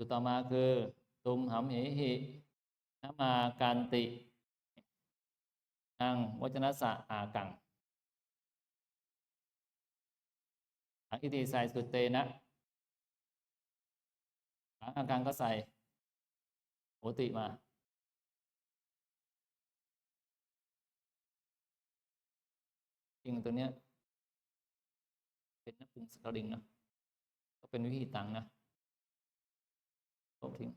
สูตรต่อมาคือตุมหำเหหินมาการตินางวจนะสะอากังหลังอิติใส่สุดเตนะหลังอากังก็ใส่โอติมา จริงตัวเนี้ย เป็นนักปรุงสกลิงนะ ก็เป็นวิธีตังนะ ลบทิ้ง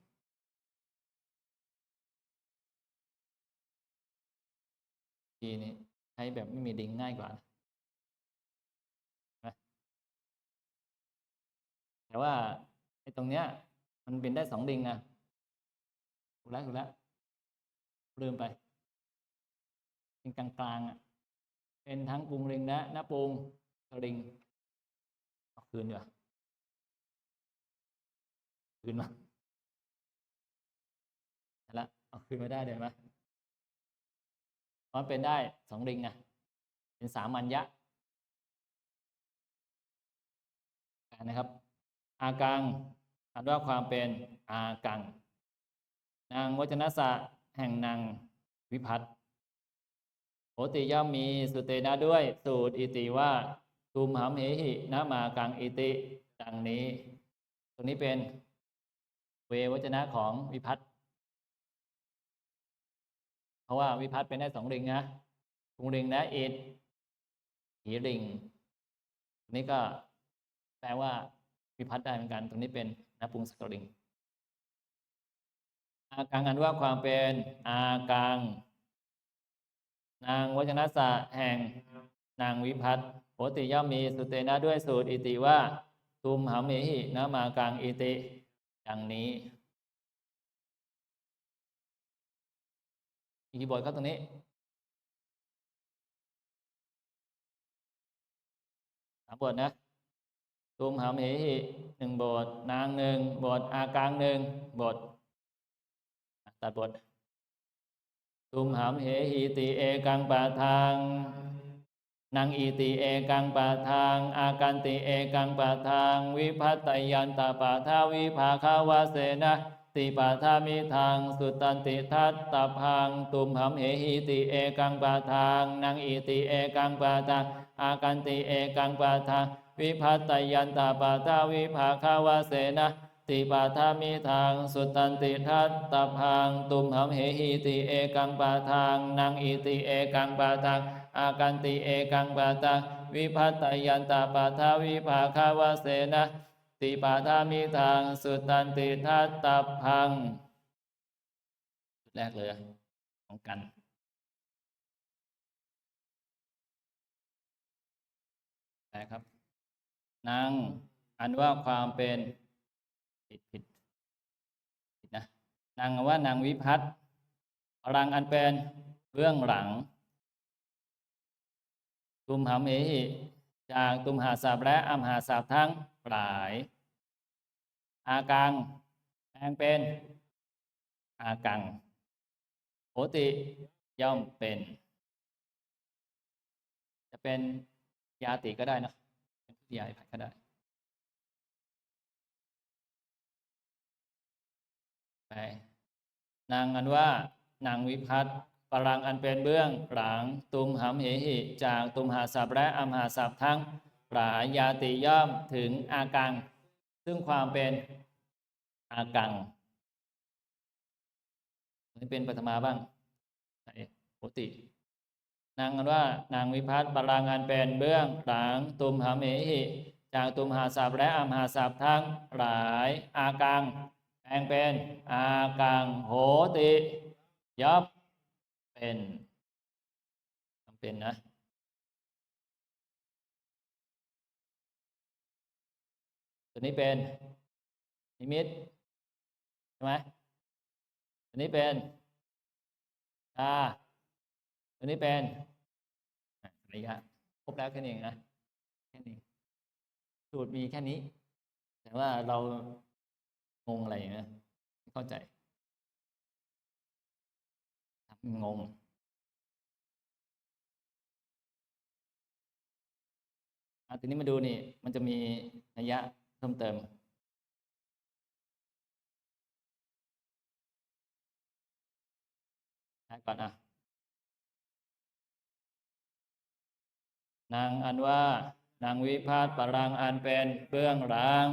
ทีนี้ใช้แบบไม่มีดิงง่ายกว่านะแต่ว่าไอ้ตรงเนี้ย มันเป็นได้สองดิงนะถูกแล้วถูกแล้วลืมไป เป็นกลางๆอะ เป็นทั้งปรุงริงและหน้าปรุงสลิงเอาคืนดีกว่าคืนมา เอาคืนมาได้เลยไหมมันเป็นได้สองริงนะเป็นสามัญญะนะครับ อากังอ่านว่าความเป็นอากัง นางวจนะสะแห่งนางวิพัฒน์โหติย่อมมีสุเตนะด้วย สูตรอิติว่าตุมหำเหหินะมากังอิติ ดังนี้ ตรงนี้เป็นเววจนะของวิพัฒน์ เพราะว่าวิพัฒน์เป็นได้สองริงนะตุงริงนะอิดหีริงตรงนี้ก็แปลว่าวิพัฒน์ได้เหมือนกัน ตรงนี้เป็นนปุงสกริง อากังอันว่าความเป็นอากัง นางวจนะสะแห่ง นางวิพัฒน์โหติย่อมมีสุเตนะด้วยสูตรอิติว่าตุมหาเมหินะมากังอิติ ดังนี้ อีกกี่บทครับตรงนี้ สามบทนะตุมหาเมหิหนึ่งบท นางหนึ่งบท อากลางหนึ่งบท ตัดบท ตุมหามเหหิติเอกังปะทางนางอีติเอกังปะทาง อากันติเอกังปะทาง วิพัตตยันตาปะทาวิภาคาวาเสนะ ติปะทามิทางสุตันติทัตตพังตุมหามเหหิติเอกังปะทางนางอีติเอกังปะทางอากันติเอกังปะทางวิพัตตยันตาปะทาวิภาคาวาเสนะติปาทามิทางสุตันติทัตตพังตุมหำเหหิติเอกังปาทางนางอิติเอกังปาทางอากันติเอกังปาทางวิพัตตยันตาปาทาวิภาคาวาเสนะ ติปาทามิทางสุตันติทัตตพังจุดแรกเลยของกันแปลครับนางอันว่าความเป็นผิดผิดผิดนะนางว่านางวิพัฒน์พลังอันเป็นเบื้องหลังตุมหามเหหิ จากตุมหาสาบและอัมหาสาบทั้งหลาย อากังแปลงเป็น อากังโหติย่อมเป็น จะเป็นยาติก็ได้นะเป็นทุติยาภัยก็ได้ ไปนางอันว่านางวิพัฒน์ พลังอันเป็นเบื้องหลังตุมหำเหหิ จากตุมหาสัพและอัมหาสัพทั้งหลายยาติย่อมถึงอากัง ซึ่งความเป็นอากังนี่เป็นปัทมาบ้างไหนโหติ นางอันว่า นางวิพัฒน์พลังอันเป็นเบื้องหลังตุมหำเหหิ จากตุมหาสัพและอัมหาสัพทั้งหลายอากังแปลงเป็นอากังโหติยับ เป็นต้องเป็นนะตัวนี้เป็นนิมิตใช่ไหมตัวนี้เป็นตาตัวนี้เป็นอะระยะครบแล้วแค่นี้เองนะแค่นี้สูตรมีแค่นี้ แต่ว่าเรางงอะไรอย่างเงี้ยไม่เข้าใจ งงทีนี้มาดูนี่ มันจะมีนัยยะเพิ่มเติม ก่อนอะ นางอันว่านางวิพาตปรังอันเป็นเบื้องหลัง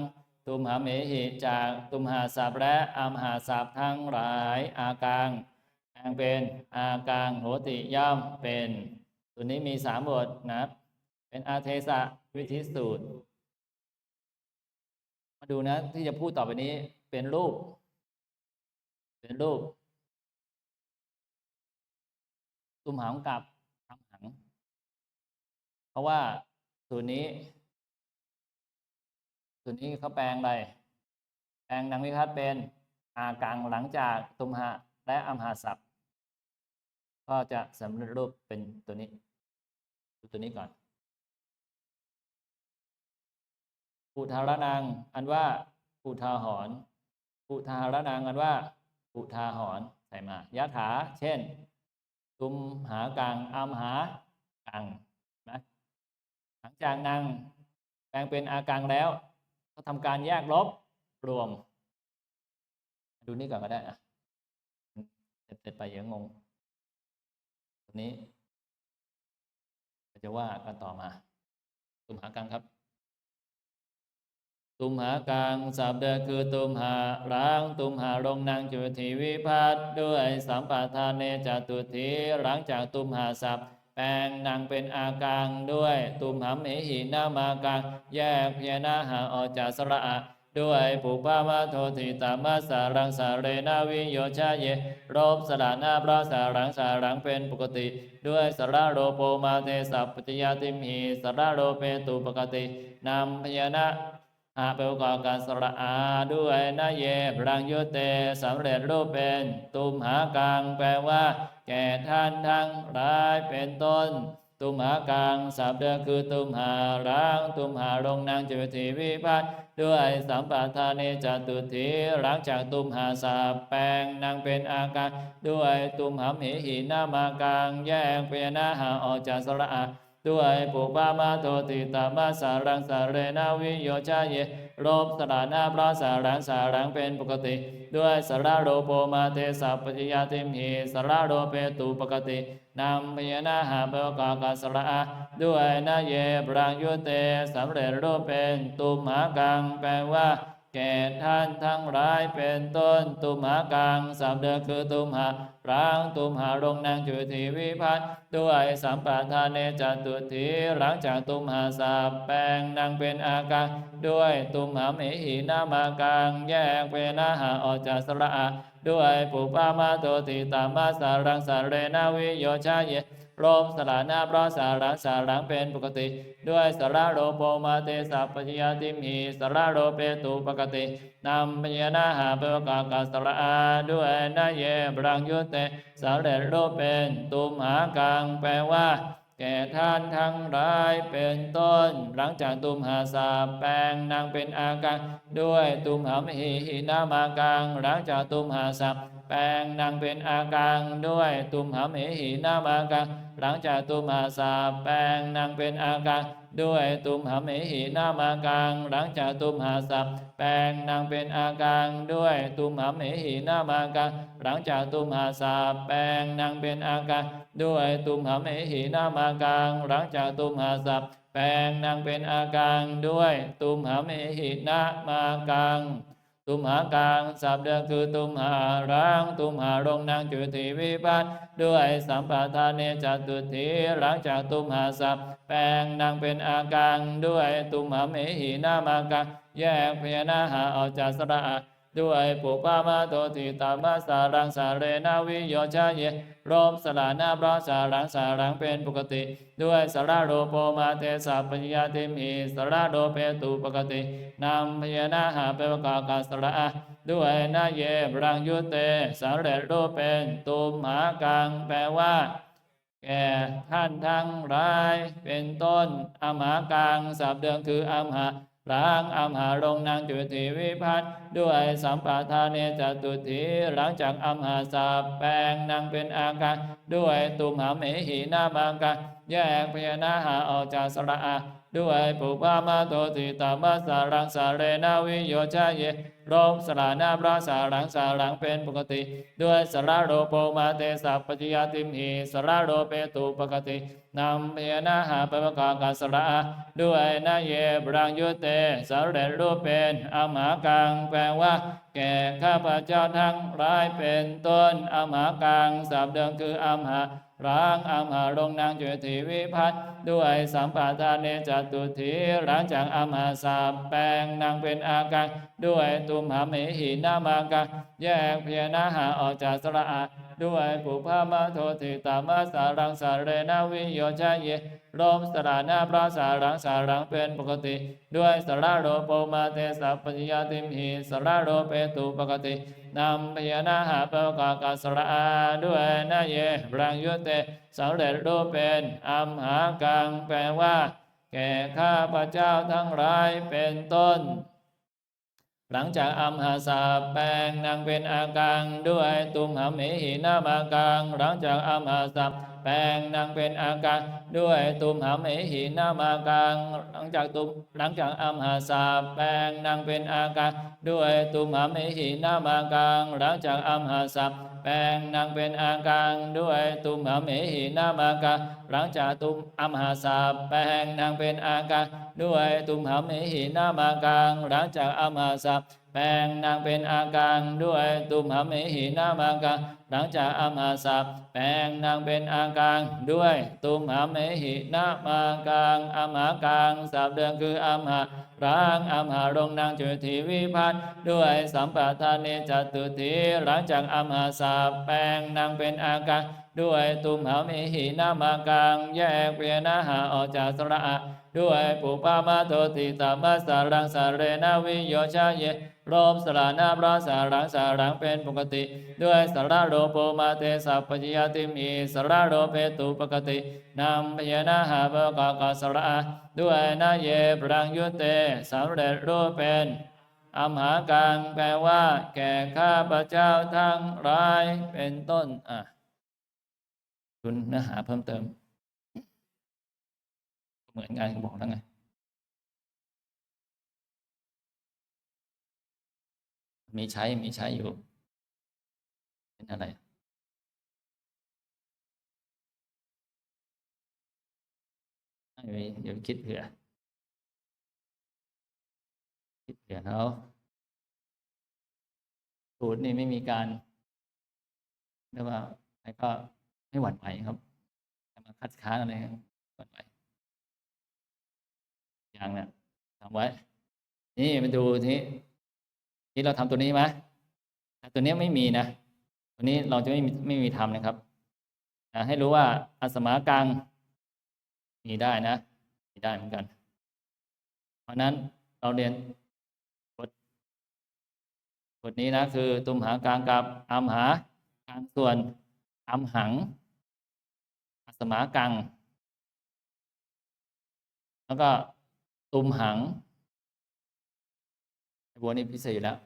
ตุมหาเมหิจากตุมหาสาบและอมหาสาบทั้งหลายอากาง งเป็นอากางโหติย่อมเป็นตัวนี้มีสามบทนะเป็นอาเทสะวิธิสูตร มาดูนะที่จะพูดต่อไปนี้เป็นรูป เป็นรูปตุมหังกับอัมหัง เพราะว่าสูตรนี้ สูตรนี้เขาแปลงอะไร แปลงนางวิพัฒน์เป็นอากังหลังจากตุมหะและอัมหาศัพท์ ก็จะสำเร็จรูปเป็นตัวนี้ดูตัวนี้ก่อนอุทารนังอันว่าอุทาหรณ์อุทารนังอันว่าอุทาหรณ์ใส่มายะถา เช่น ตุมหากังอัมหากังนะหลังจากนางแปลงเป็นอากังแล้ว ก็ทำการแยกลบรวม ดูนี่ก่อนก็ได้อะเสร็จไปเยอะงง ตัวนี้จะว่ากันต่อมาตุมหากังครับ ตุมหากังสับเดคือตุมหาล้าง ตุมหาลงนางจุทีวิพัฒน์ด้วยสัมปทานเนจตุทีหลังจากตุมหาสับแปลงนางเป็นอากังด้วย ตุมหามเหหินามากังแยกเพียนาหาออกจากสระ ด้วยปุปามาโทติตามาสารังสาเรนาวิโยชาเยรบสระนาพระสารังสารังเป็นปกติ ด้วยสระโรโปมาเทสัพปติยาติมหีสระโรเปตุปกตินำพยานะอาเปลกอการสระอาด้วยนาเยพรังยุเตสำเร็จรูปเป็นตุมหากลางแปลว่า แก่ท่านทั้งหลายเป็นต้น ตุมหากลางสับเดอคือตุมหาร้างตุมหาลงนางจิวทีวิพัฒน์ด้วยสัมปทานเนจตุถีหลังจากตุมหาสาแปงนางเป็นอาการด้วยตุมหามเหหินามากลางแยกเปียนาหาออกจากสระอาด้วยปุปามาโทติตามาสารังสาเรนาวิโยชาเยรบสระนาพระสารังสารังเป็นปกติ ด้วยสระโรโปมาเทสัพปิยาติมหีสระโรเปตุปกติ นำพยานาหาเบกากาสระด้วยนาเยปรังยุเตสำเร็จรูปเป็นตุมหากังแปลว่าแก่ท่านทั้งหลายเป็นต้นตุมหากังสามเดือคือตุมหาร่างตุมหาลงนางจุทีวิพัฒน์ด้วยสัมปทานเนจตุทีหลังจากตุมหาสาบแปลงนางเป็นอากังด้วยตุมหาเมหินามากังแยกเป็นอาหาออกจากสระ ด้วยปุปามาโตติตามาสารังสารเรนาวิโยชาเยลมสลานาพระสารังสารังเป็นปกติ ด้วยสาระโรโปมาเตสัพปญญาติมีสาระโรเปตุปกตินำพญานาหาเปวกากาสระอาด้วยนาเยบรังยุเตสาเรโรเป็นตุมหากังแปลว่า แก่ท่านทั้งหลายเป็นต้น หลังจากตุมหาสาแปลงนางเป็นอากังด้วยตุมหามหิหินามากังหลังจากตุมหาสับแปลงนางเป็นอากังด้วยตุมหามหินามากังหลังจากตุมหาสาแปลงนางเป็นอากังด้วยตุมหามหินามากังหลังจากตุมหาสับแปลงนางเป็นอากังด้วยตุมหามหินามากังหลังจากตุมหาสาแปลงนางเป็นอากัง ด้วยตุมหามหินามากังหลังจากตุมหาสับแปลงนางเป็นอากังด้วยตุมหามหินามากังตุมหากลางสับเดือคือตุมหาร่างตุมหาลงนางจุติวิพัฒน์ด้วยสัมปทานเนจตุถีหลังจากตุมหาสับแปลงนางเป็นอากังด้วยตุมหาเมหินามากังแยกพยานาหาออกจากสระ ด้วยปุปามาโตติตามาสารังสาเรนาวิโยชาเยรบสลานาเพราะสารังสารังเป็นปกติ ด้วยสระโรโปมาเทสัพปญญาติมีสระโรเปตุปกตินำพยานาหาเปวกากาสระด้วยนาเยบรังยุเตสาเรโรเป็นตุมหากังแปลว่าแก่ท่านทั้งหลายเป็นต้นอมหากังสับเดิมคืออมหา ล้างอัมหาลงนางจุติวิพัฒน์ด้วยสัมปทานเนจตุถีหลังจากอัมหาสาบแปลงนางเป็นอาการด้วยตุมหาเมหินามากังแยกพยานาหาออกจากสระอา ด้วยปุพามาโตติตามาสารังสาเรนาวิโยชาเยรมสลานาพระสารังสารังเป็นปกติ ด้วยสระโรโปมาเตสัพปจิยติมหีสระโรเปตุปกตินำเพียนาหาปปกากาสระด้วยนาเยบรังยุเตสาเรรูปเป็นอมหากังแปลว่า แก่ข้าพเจ้าทั้งหลายเป็นต้นอมหากังสับเดิมคืออมหา ร้างอัมหาลงนางจุติวิพัฒน์ด้วยสัมปทานเนจตุถีหลังจากอัมหาสาบแปลงนางเป็นอาการด้วยตุมหาเมหินามากาแยกเพียนาหาออกจากสระอาด้วยปุพามาโทติตามาสารังสาเรนาวิโยชาเยลมสระนาพระสารังสารังเป็นปกติ ด้วยสระโรโปมาเตสัพปญญาติมหิสระโรเปตุปกติ นำพยานาหาปะกากาสระอาด้วยนาเยบรังยุเตสำเร็จรูปเป็นอัมหากังแปลว่า แก่ข้าพระเจ้าทั้งหลายเป็นต้น หลังจากอัมหาสาแปลงนางเป็นอากังด้วยตุมหาเมหินามากัง หลังจากอัมหาสา แปลงนางเป็นอากังด้วยตุมหาเมหินามากังหลังจากตุมหลังจากอัมหาสาแปลงนางเป็นอากังด้วยตุมหามหินามากังหลังจากอัมหาสาแปลงนางเป็นอากังด้วยตุมหามหินามากังหลังจากตุมอัมหาสาแปลงนางเป็นอากังด้วยตุมหามหินามากังหลังจากอัมหาสา แปลงนางเป็นอากังด้วยตุมหาเมหินามากังหลังจากอัมหาสัพแปลงนางเป็นอากังด้วยตุมหาเมหินามากังอัมหากังสับเดิมคืออัมหาร่างอัมหารงนางจุติวิพัฒน์ด้วยสัมปทานเนจตุติหลังจากอัมหาสัพแปลงนางเป็นอากังด้วยตุมหาเมหินามากังแยกเปลี่ยนาหาออกจากสระด้วยปุปามาโตติตามาสารังสาเรนาวิโยชาเย รมสลานาพระสารังสารังเป็นปกติ ด้วยสระโรโปมาเตสัพปจิยาติมีสระโรเปตุปกตินำพยานาหาเบกกสระอาด้วยนาเยปรังยุเตสำเร็จรูปเป็นอมหากังแปลว่า แก่ข้าพระเจ้าทั้งหลายเป็นต้นอะคุณเนื้อหาเพิ่มเติม เหมือนกันบอกแล้วไง มีใช้มีใช้อยู่ เป็นอะไรไม่มีเดี๋ยวคิดเผื่อ คิดเผื่อเขาสูตรนี่ไม่มีการเรียกว่าใครก็ไม่หวั่นไหวครับมาคัดค้านอะไรหวั่นไหวอย่างเนี่ยทำไว้ นี่มาดูที ที่เราทำตัวนี้ไหมตัวนี้ไม่มีนะ ตัวนี้เราจะไม่มีไม่มีทำนะครับให้รู้ว่าอาสมากังมีได้นะ มีได้เหมือนกัน เพราะนั้นเราเรียนบทบทนี้นะ คือตุมหากลางกับอัมหากลางส่วนอัมหังอาสมากังแล้วก็ตุมหัง บัวนี้พิเศษอยู่แล้ว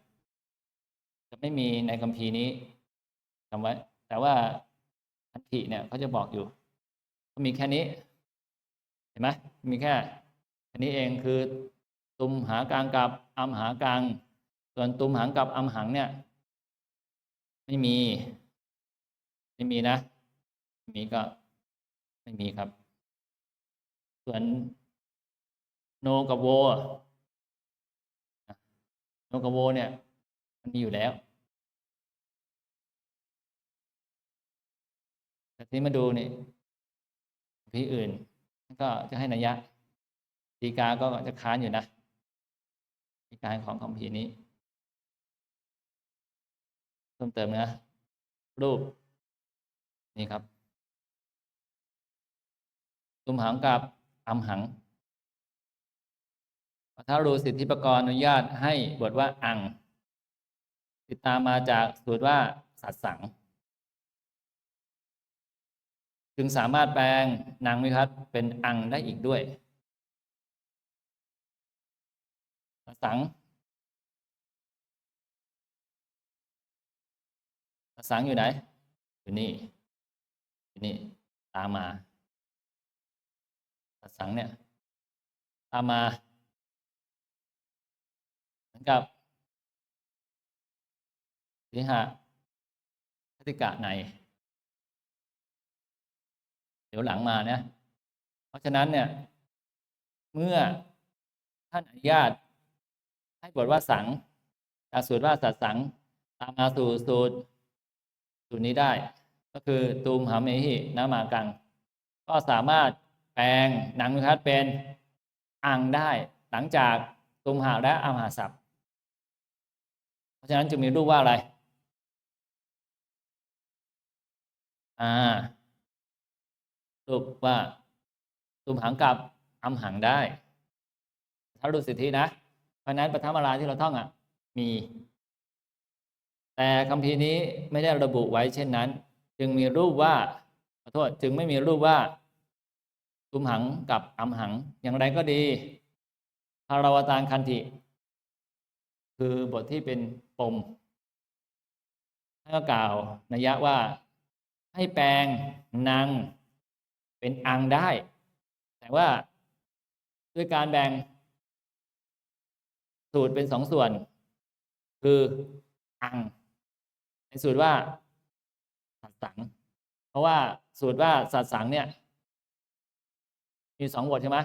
จะไม่มีในคัมภีร์นี้จำไว้ แต่ว่าอันธิเนี่ยเขาจะบอกอยู่ ก็มีแค่นี้ เห็นไหมมีแค่แค่นี้เองคือตุมหากลางกับอัมหากลาง ส่วนตุมหังกับอัมหังเนี่ย ไม่มี ไม่มีนะ มีก็ไม่มีครับ ส่วนโนกับโว นกโวเนี่ย มันมีอยู่แล้วแต่ทีนี้มาดูนี่พี่อื่น ก็จะให้นัยยะดีกาก็จะค้านอยู่นะดีกาของคำพีนี้เพิ่มเติมนะรูป นี่ครับตุมหังกับอัมหัง ถ้ารู้สิทธิประกรณ์อนุญาตให้บทว่าอัง ติดตามมาจากสูตรว่าสัตสัง จึงสามารถแปลงนางวิพัฒน์เป็นอังได้อีกด้วย สังสังอยู่ไหน อยู่นี่ อยู่นี่ ตามมาสังเนี่ย ตามมา กับสิหะคติกะใน เดี๋ยวหลังมานะเพราะฉะนั้นเนี่ย เมื่อท่านอนุญาต ให้บทว่าสังจากสูตรว่าสัตสัง ตามมาสู่สูตรสูตรนี้ได้ ก็คือตูมหามเมหินามากัง ก็สามารถแปลงหนังวิพัฒน์เป็นอังได้ หลังจากตูมหาและอามหาศัพท์เพ ราะฉะนั้นจึงมีรูปว่าอะไร อ่า รูปว่าตูมหังกับอัมหังได้ ถ้ารู้สิทธินะ เพราะฉะนั้นปฐมราที่เราท่องอะ มี แต่คำพีร์นี้ไม่ได้ระบุไว้เช่นนั้น จึงมีรูปว่าขอโทษจึงไม่มีรูปว่าตุมหังกับอัมหัง อย่างไรก็ดีพาราวตารคันธิ คือบทที่เป็นปมท่านก็กล่าวนัยยะว่าให้แปลงนางเป็นอังได้ แต่ว่าด้วยการแบ่งสูตรเป็นสองส่วน คืออัง ในสูตรว่าสัตสัง เพราะว่าสูตรว่าสัตสังเนี่ย มีสองบทใช่ไหม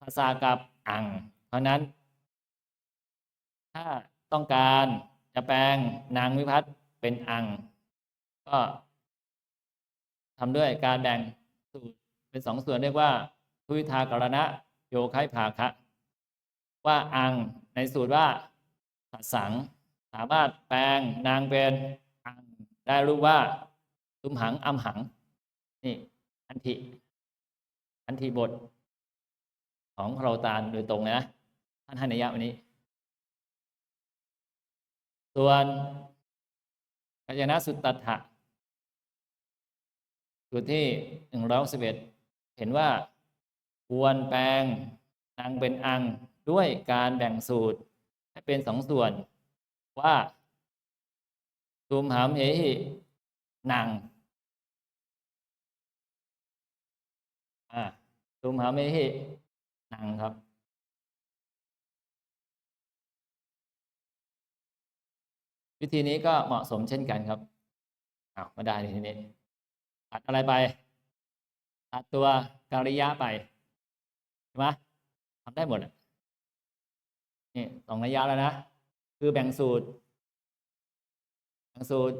ภาษากับอัง เพราะนั้น ถ้าต้องการจะแปลงนางวิพัฒน์เป็นอัง ก็ทำด้วยการแบ่งสูตรเป็นสองส่วนเรียกว่าทุยทากรณะโยคายภาคะ ว่าอังในสูตรว่าสัตสัง สามารถแปลงนางเป็นอังได้รูปว่าตุมหังอัมหัง นี่ อันทิอันทิบท ของพระโตานโดยตรงนะท่านให้นัยยะวันนี้ ส่วนกัจจนะสุตตัถะสูตรที่หนึ่งร้อยสิบเอ็ดเห็นว่าควรแปลงนางเป็นอังด้วยการแบ่งสูตรให้เป็นสองส่วนว่าตุมหามเหหินางอ่าตุมหามเหหินางครับ วิธีนี้ก็เหมาะสมเช่นกันครับอ้าวมาได้ทีนี้ตัดอะไรไปตัดตัวการิยะไปใช่ไหมทำได้หมดนี่สองระยะแล้วนะ คือแบ่งสูตร แบ่งสูตร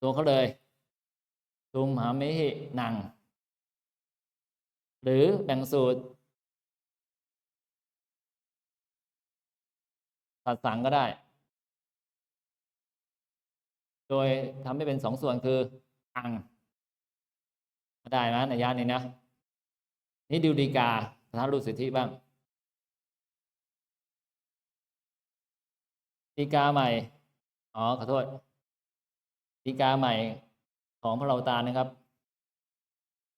ตัวเขาเลยตุมหามิหินัง หรือแบ่งสูตรตัดสังก็ได้ โดยทำให้เป็นสองส่วนคืออังได้นะในยานี้นะ นี่ดูดีกาถ้ารู้สิทธิบ้างดีกาใหม่ อ๋อ ขอโทษดีกาใหม่ของพระเราตานะครับ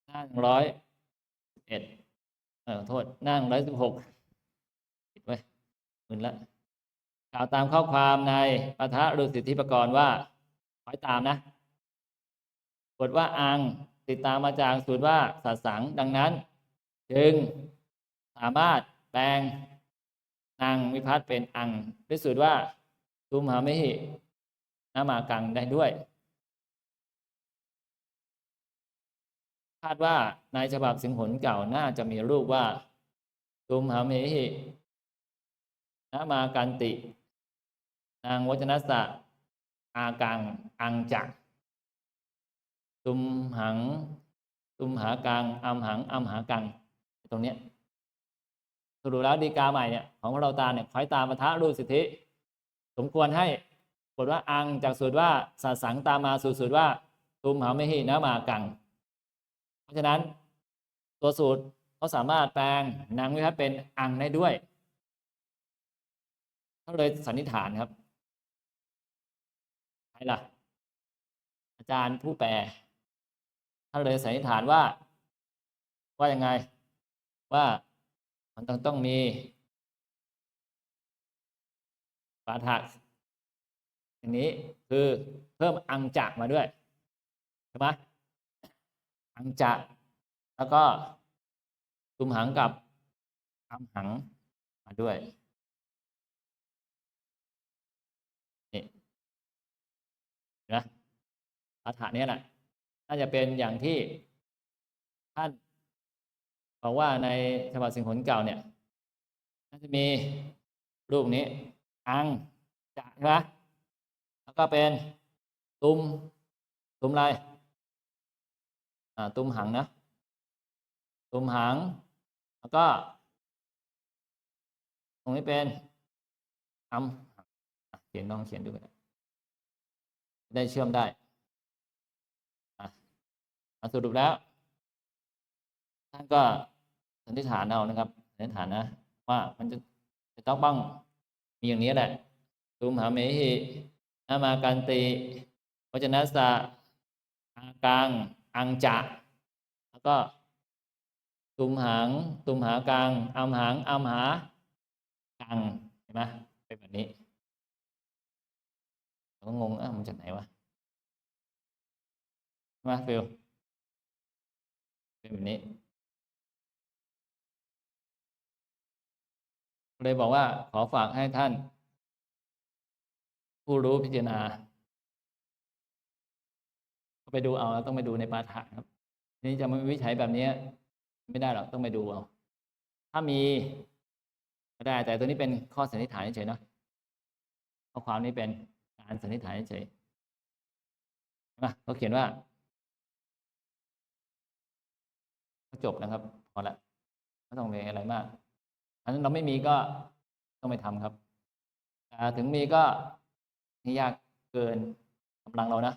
หน้าหนึ่งร้อยเอ็ดเออโทษ หน้าหนึ่งร้อยสิบหกผิดไว้มึนละ กล่าวตามข้อความในปทะฤสิทธิประกรณ์ว่า คอยตามนะบทว่าอังติดตามมาจากสูตรว่าสัตสังดังนั้น จึงสามารถแปลงนางวิพัฒน์เป็นอังด้วยสูตรว่าตุมหามิหินามากังได้ด้วย คาดว่าในฉบับสิงหนเก่าน่าจะมีรูปว่าตุมหามิหินามากันติ นางวัจนสะ อากังอังจักตุมหัง ตุมหากังอัมหังอัมหากัง ตรงเนี้ยสรุปแล้วดีกาใหม่เนี่ยของพระเราตาเนี่ยคอยตามปะทะรูสิทธิ สมควรให้บทว่าอังจากสูตรว่าสัสังตามมาสู่สูตรว่า ตุมหาไม่หินะมากัง เพราะฉะนั้น ตัวสูตรเขาสามารถแปลงนางวิพัฒน์เป็นอังได้ด้วยเขาเลยสันนิษฐานครับ ล่ะ อาจารย์ผู้แปลท่านเลยสันนิษฐานว่า ว่ายังไง ว่ามันต้องต้องมีปาฐะอย่างนี้คือเพิ่มอังจะมาด้วยใช่ไหมอังจะแล้วก็ตุมหังกับอัมหังมาด้วย อัฏฐาเนี้ยแหละน่าจะเป็นอย่างที่ท่านบอกว่าในฉบับสิงหนเก่าเนี่ยน่าจะมีรูปนี้อังจะใช่ไหมแล้วก็เป็นตุมตุมอะไรอ่าตุมหังนะตุมหัง แล้วก็ ตรงนี้เป็นอัมเขียนต้องเขียนด้วยได้เชื่อมได้ สรุปแล้ว ท่านก็สันนิษฐานเอานะครับสันนิษฐานนะ ว่ามันจะจะต้องบ้างมีอย่างนี้แหละตุมหาเมหินามากันติวจนะสะอากังอังจะ แล้วก็ ตุมหัง ตุมหากังอัมหังอัมหากังเห็นไหมเป็นแบบนี้เราก็งงอะมันจากไหนวะใช่ไหมฟิล แบบนี้เลยบอกว่าขอฝากให้ท่าน ผู้รู้พิจารณาไปดูเอาต้องไปดูในปาฐานครับทีนี้จะมาวิจัยแบบนี้ไม่ได้หรอกต้องไปดูเอาถ้ามีก็ได้ แต่ตัวนี้เป็นข้อสันนิษฐานเฉยเนาะข้อความนี้เป็นการสันนิษฐานเฉยนะเขาเขียนว่า จบนะครับพอละไม่ต้องไปอะไรมากอันนั้นเราไม่มีก็ต้องไปทำครับถึงมีก็ไม่ยากเกินกำลังเรานะ